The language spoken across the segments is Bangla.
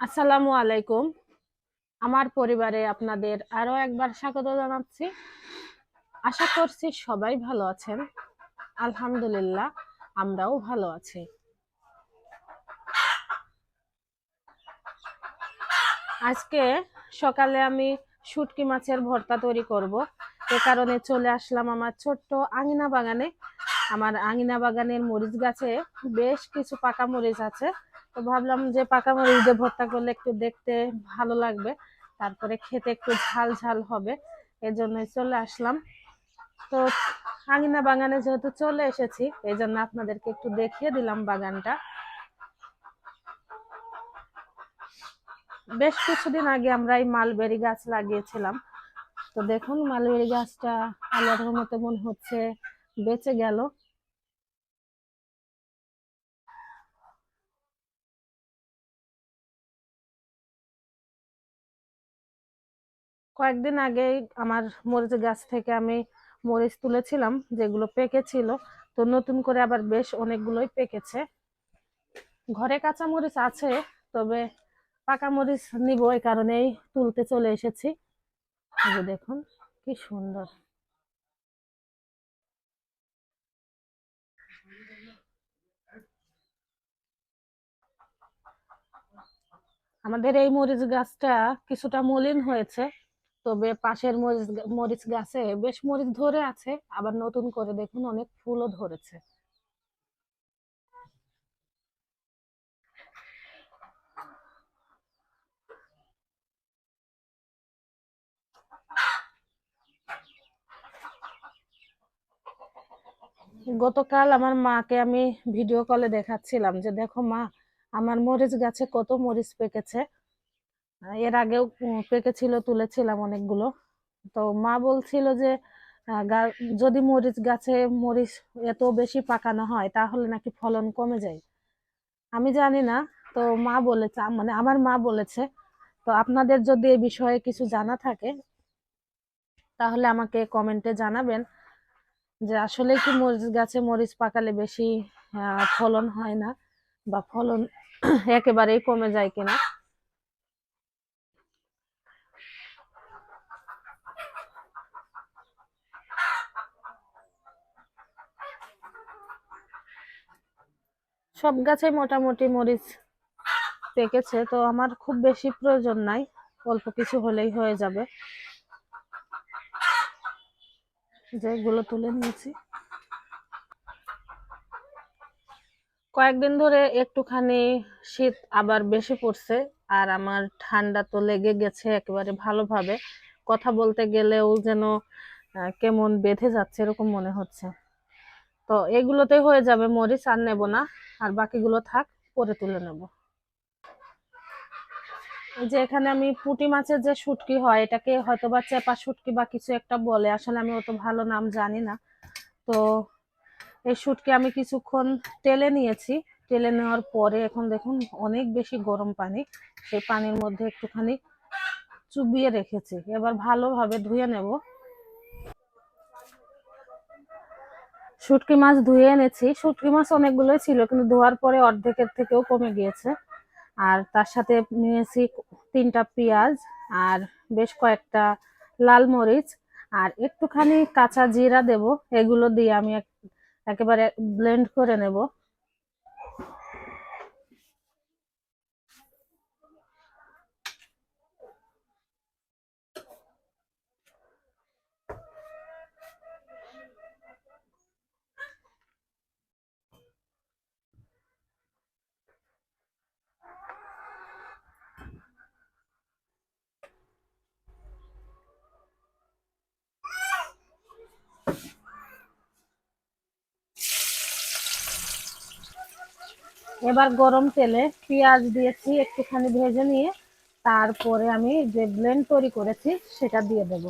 আসসালামু আলাইকুম। আমার পরিবারে আপনাদের আরও একবার স্বাগত জানাচ্ছি। আশা করছি সবাই ভালো আছেন। আলহামদুলিল্লাহ, আমরাও ভালো আছি। আজকে সকালে আমি শুটকি মাছের ভর্তা তৈরি করব। এ কারণে চলে আসলাম আমার ছোট্ট আঙিনা বাগানে। আমার আঙিনা বাগানের মরিচ গাছে বেশ কিছু পাকা মরিচ আছে। তো ভাবলাম যে পাকা মরিচ দিয়ে ভর্তা করলে একটু দেখতে ভালো লাগবে। তারপরে খেতে একটু ঝাল ঝাল হবে, এজন্যই চলে আসলাম। তো আঙিনা বাগানে যেহেতু চলে এসেছি এই জন্য আপনাদেরকে একটু দেখিয়ে দিলাম বাগানটা। বেশ কিছুদিন আগে আমরা এই মালবেরি গাছ লাগিয়েছিলাম। তো দেখুন মালবেরি গাছটা আল্লাহর মতো মনে হচ্ছে বেঁচে গেল। কয়েকদিন আগেই আমার মরিচ গাছ থেকে আমি মরিচ তুলেছিলাম, যেগুলো পেকেছিল তো নতুন করে আবার বেশ অনেকগুলোই পেকেছে। ঘরে কাঁচা মরিচ আছে, তবে পাকা মরিচ নিব এই কারণেই তুলতে চলে এসেছি। দেখুন, কি সুন্দর। আমাদের এই মরিচ গাছটা কিছুটা মলিন হয়েছে। তবে পাশের মরিচ মরিচ গাছে বেশ মরিচ ধরে আছে, আবার নতুন করে দেখুন অনেক ফুলও ধরেছে। গতকাল আমার মাকে আমি ভিডিও কলে দেখাচ্ছিলাম যে, দেখো মা, আমার মরিচ গাছে কত মরিচ পেকেছে। এর আগেও পেকেছিল তুলেছিলাম অনেকগুলো। তো মা বলছিল যে যদি মরিচ গাছে মরিচ এত বেশি পাকানো হয়, তাহলে নাকি ফলন কমে যায়। আমি জানি না। তো মা বলেছে মানে আমার মা বলেছে, তো আপনাদের যদি এ বিষয়ে কিছু জানা থাকে, তাহলে আমাকে কমেন্টে জানাবেন যে, আসলে কি মরিচ গাছে মরিচ পাকালে বেশি ফলন হয় না বা ফলন একেবারেই কমে যায় কিনা। সব গাছে মোটামুটি মরিচ পেকেছে তো আমার খুব বেশি প্রয়োজন নাই, অল্প কিছু হলেই হয়ে যাবে। যেগুলো তুলে নিয়েছি। কয়েকদিন ধরে একটুখানি শীত আবার বেশি পড়ছে, আর আমার ঠান্ডা তো লেগে গেছে একেবারে ভালোভাবে। কথা বলতে গেলেও যেন কেমন বেঁধে যাচ্ছে এরকম মনে হচ্ছে। তো এগুলোতে হয়ে যাবে মরিচ, আর নেব না। আর বাকিগুলো থাক, পরে তুলে নেব। যে এখানে আমি পুঁটি মাছের যে শুটকি হয়, এটাকে হয়তো বা চেপা শুটকি বা কিছু একটা বলে, আসলে আমি অত ভালো নাম জানি না। তো এই শুটকি আমি কিছুক্ষণ টেলে নিয়েছি। টেলে নেওয়ার পরে এখন দেখুন অনেক বেশি গরম পানি, সেই পানির মধ্যে একটুখানি চুবিয়ে রেখেছি। এবার ভালোভাবে ধুয়ে নেব। শুটকি মাছ ধুয়ে এনেছি। শুটকি মাছ অনেকগুলোই ছিল, কিন্তু ধোয়ার পরে অর্ধেকের থেকেও কমে গিয়েছে। আর তার সাথে নিয়েছি তিনটা পেঁয়াজ আর বেশ কয়েকটা লাল মরিচ। আর একটুখানি কাঁচা জিরা দেব, এগুলো দিয়ে আমি এক- একেবারে ব্লেন্ড করে নেব। এবার গরম তেলে পেঁয়াজ দিয়েছি, একটুখানি ভেজে নিয়ে তারপরে আমি যে ব্লেন্ড তৈরি করেছি সেটা দিয়ে দেব।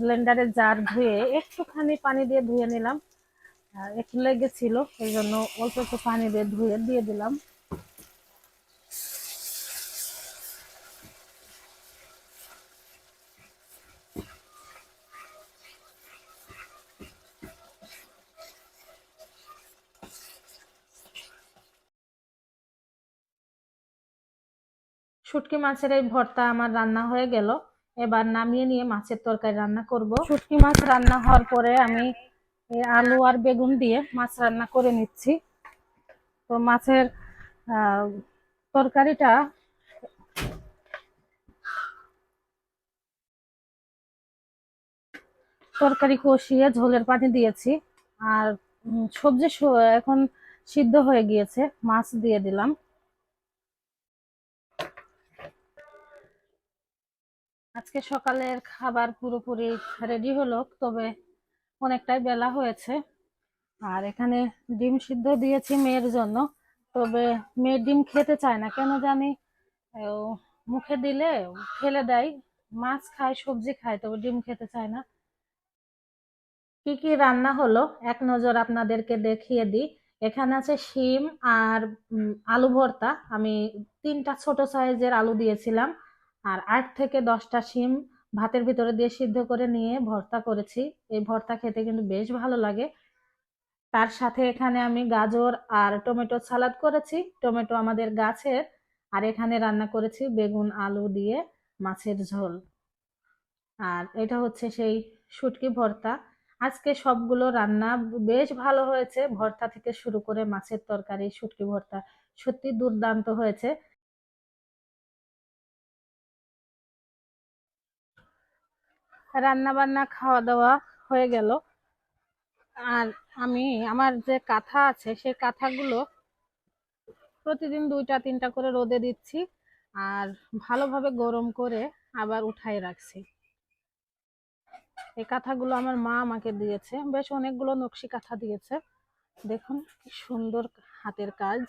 ব্লেন্ডারে জার ধুয়ে একটুখানি পানি দিয়ে ধুয়ে নিলাম। আর একটু লেগেছিল এই জন্য অল্প একটু পানি দিয়ে ধুয়ে দিয়ে দিলাম। শুটকি মাছের এই ভর্তা আমার রান্না হয়ে গেল। এবার নামিয়ে নিয়ে মাছের তরকারি রান্না করব। শুটকি মাছ রান্না হওয়ার পরে আমি এই আলু আর বেগুন দিয়ে মাছ রান্না করে নিচ্ছি। তো মাছের তরকারিটা তরকারি কষিয়ে ঝোলের পানি দিয়েছি। আর সবজি এখন সিদ্ধ হয়ে গিয়েছে, মাছ দিয়ে দিলাম। আজকে সকালের খাবার পুরোপুরি রেডি হলো, তবে অনেকটাই বেলা হয়েছে। আর এখানে ডিম সিদ্ধ দিয়েছি মেয়ের জন্য। তবে মেয়ের ডিম খেতে চায় না। কেন জানি? মুখে দিলে ফেলে দেয়। মাছ খায়, সবজি খায়, তবে ডিম খেতে চায় না। কি কি রান্না হলো? এক নজর আপনাদেরকে দেখিয়ে দিই। এখানে আছে শিম আর আলু ভর্তা। আমি তিনটা ছোট সাইজের আলু দিয়েছিলাম। আর আট থেকে দশটা শিম ভাতের ভিতরে দিয়ে সিদ্ধ করে নিয়ে ভর্তা করেছি। এই ভর্তা খেতে কিন্তু বেশ ভালো লাগে। তার সাথে এখানে আমি গাজর আর টমেটো সালাদ করেছি। টমেটো আমাদের গাছের। আর এখানে রান্না করেছি বেগুন, আলু দিয়ে মাছের ঝোল। আর এটা হচ্ছে সেই শুটকি ভর্তা। আজকে সবগুলো রান্না বেশ ভালো হয়েছে। ভর্তা থেকে শুরু করে মাছের তরকারি, শুটকি ভর্তা সত্যি দুর্দান্ত হয়েছে। রান্না বান্না খাওয়া দাওয়া হয়ে গেল। আর আমি, আমার যে কাঁথা আছে, সেই কাঁথাগুলো প্রতিদিন দুইটা, তিনটা করে রোদে দিচ্ছি আর ভালোভাবে গরম করে আবার উঠাই রাখছি। এই কাঁথাগুলো আমার মা আমাকে দিয়েছে। বেশ অনেকগুলো নকশি কাঁথা দিয়েছে। দেখুন, কি সুন্দর হাতের কাজ।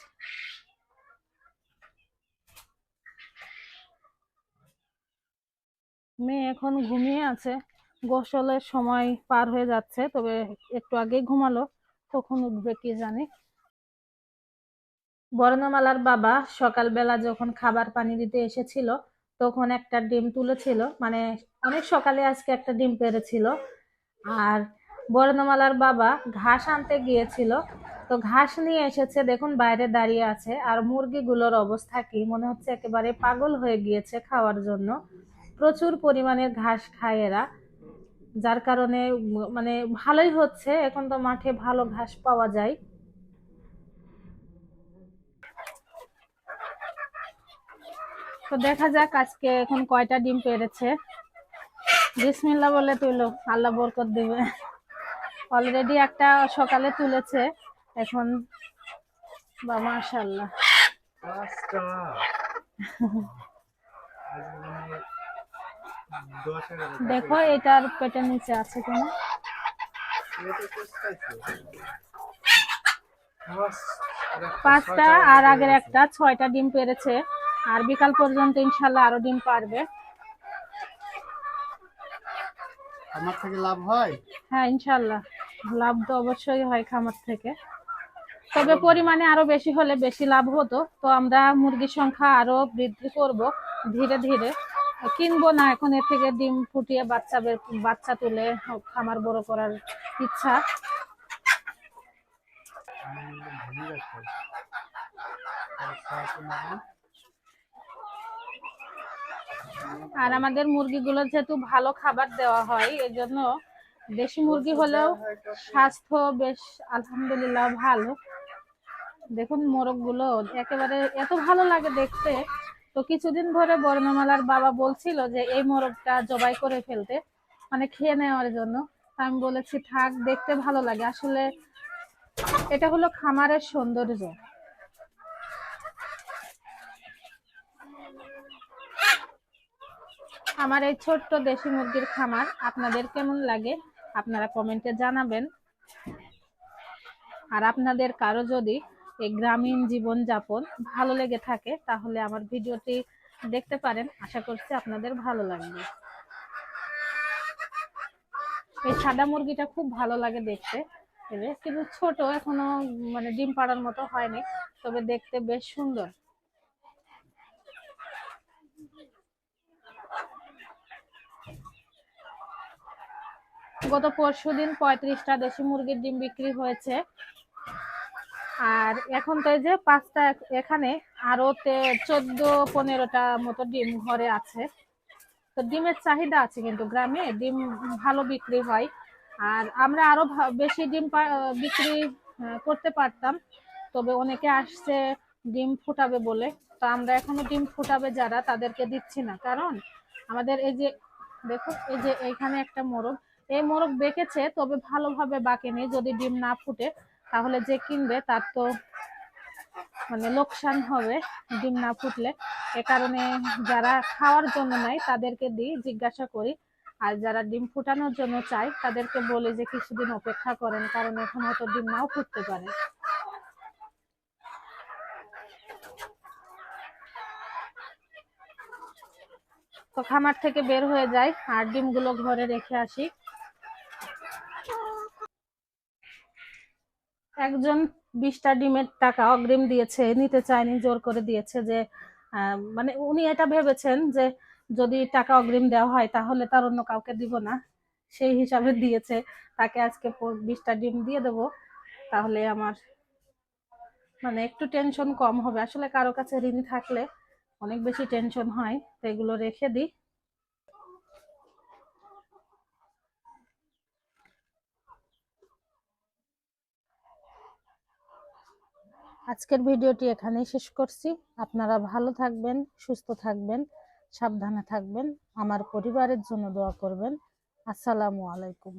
মেয়ে এখন ঘুমিয়ে আছে। গোসলের সময় পার হয়ে যাচ্ছে, তবে একটু আগেই ঘুমালো কখন উঠবে কি জানি। বর্ণমালার বাবা সকালবেলা যখন খাবার পানি দিতে এসেছিল, তখন একটা ডিম তুলেছিল মানে অনেক সকালে আজকে একটা ডিম পেরেছিল। আর বর্ণমালার বাবা ঘাস আনতে গিয়েছিল, তো ঘাস নিয়ে এসেছে, দেখুন বাইরে দাঁড়িয়ে আছে, আর মুরগিগুলোর অবস্থা কি, মনে হচ্ছে একেবারে পাগল হয়ে গিয়েছে খাওয়ার জন্য। প্রচুর পরিমাণের ঘাস খায় এরা, যার কারণে মানে ভালোই হচ্ছে, এখন তো মাঠে ভালো ঘাস পাওয়া যায়। তো দেখা যাক আজকে এখন কয়টা ডিম পেড়েছে বিসমিল্লা বলে তুলো, আল্লাহ বরকত দিবে। অলরেডি একটা সকালে তুলেছে, এখন বা মাশাল্লাহ পাঁচটা আজ মানে দশ এগারোটা দেখো এটার পেটের নিচে আছে কিনা? পাঁচটা আর আগের একটা ছয়টা ডিম পেরেছে। আর বিকাল পর্যন্ত ইনশাল্লাহ আরও ডিম পারবে। আমার থেকে লাভ হয়? হ্যাঁ ইনশাল্লাহ। লাভ তো অবশ্যই হয় খামার থেকে। তবে পরিমাণে আরও বেশি হলে বেশি লাভ হতো। তো আমরা মুরগির সংখ্যা আরও বৃদ্ধি করব ধীরে ধীরে। কিনবো না, এখন এর থেকে ডিম ফুটিয়ে বাচ্চা বাচ্চা তুলে খামার বড় করার ইচ্ছা? আর আমাদের মুরগিগুলো যেহেতু ভালো খাবার দেওয়া হয় এই জন্য দেশি মুরগি হলেও স্বাস্থ্য বেশ আলহামদুলিল্লাহ ভালো দেখুন মোরগগুলো একেবারে এত ভালো লাগে দেখতে তো কিছুদিন ধরে বর্ণমালার বাবা বলছিল যে, এই মোরগটা জবাই করে ফেলতে মানে খেয়ে নেওয়ার জন্য। আমি বলেছি, থাক, দেখতে ভালো লাগে। আসলে এটা হলো খামারের সৌন্দর্য। আমার এই ছোট্ট দেশি মুরগির খামার আপনাদের কেমন লাগে, আপনারা কমেন্টে জানাবেন। আর আপনাদের কারও যদি এই গ্রামীণ জীবন যাপন ভালো লেগে থাকে, তাহলে আমার ভিডিওটি দেখতে পারেন। আশা করছি আপনাদের ভালো লাগবে। এই সাদা মুরগিটা খুব ভালো লাগে দেখতে। কিন্তু ছোট, এখনও মানে ডিম পাড়ার মতো হয়নি, তবে দেখতে বেশ সুন্দর। গত পরশু দিন পঁয়ত্রিশটা দেশি মুরগির ডিম বিক্রি হয়েছে। আর এখন তো এই যে পাঁচটা এখ- এখানে আরও চোদ্দ, পনেরোটা মতো ডিম ঘরে আছে। তো ডিমের চাহিদা আছে কিন্তু গ্রামে, ডিম ভালো বিক্রি হয়। আর আমরা আরও বেশি ডিম বিক্রি করতে পারতাম, তবে অনেকে আসছে ডিম ফুটাবে বলে। তো আমরা এখনও ডিম ফুটাবে যারা, তাদেরকে দিচ্ছি না। কারণ আমাদের এই যে, দেখো, এই যে এখানে একটা মোরগ। এই মোরগ বেঁকেছে, তবে ভালোভাবে বাঁকেনি। যদি ডিম না ফুটে তাহলে যে কিনবে তার তো মানে লোকসান হবে, ডিম না ফুটলে। এ কারণে যারা খাওয়ার জন্য নেয় তাদেরকে দিই জিজ্ঞাসা করি। আর যারা ডিম ফুটানোর জন্য চায়, তাদেরকে বলি যে কিছুদিন অপেক্ষা করেন, কারণ এখন হয়তো ডিম নাও ফুটতে পারে। তো খামার থেকে বের হয়ে যায় আর ডিমগুলো ঘরে রেখে আসি। একজন বিশটা ডিমের টাকা অগ্রিম দিয়েছে, নিতে চায়নি, জোর করে দিয়েছে যে মানে উনি এটা ভেবেছেন যে যদি টাকা অগ্রিম দেওয়া হয় তাহলে তার অন্য কাউকে দিব না। সেই হিসাবে দিয়েছে। তাকে আজকে বিশটা ডিম দিয়ে দেবো। তাহলে আমার মানে একটু টেনশন কম হবে। আসলে কারও কাছে ঋণ থাকলে অনেক বেশি টেনশন হয়। তো এগুলো রেখে দিই। আজকের ভিডিওটি এখানেই শেষ করছি। আপনারা ভালো থাকবেন, সুস্থ থাকবেন, সাবধানে থাকবেন, আমার পরিবারের জন্য দোয়া করবেন। আসসালামু আলাইকুম।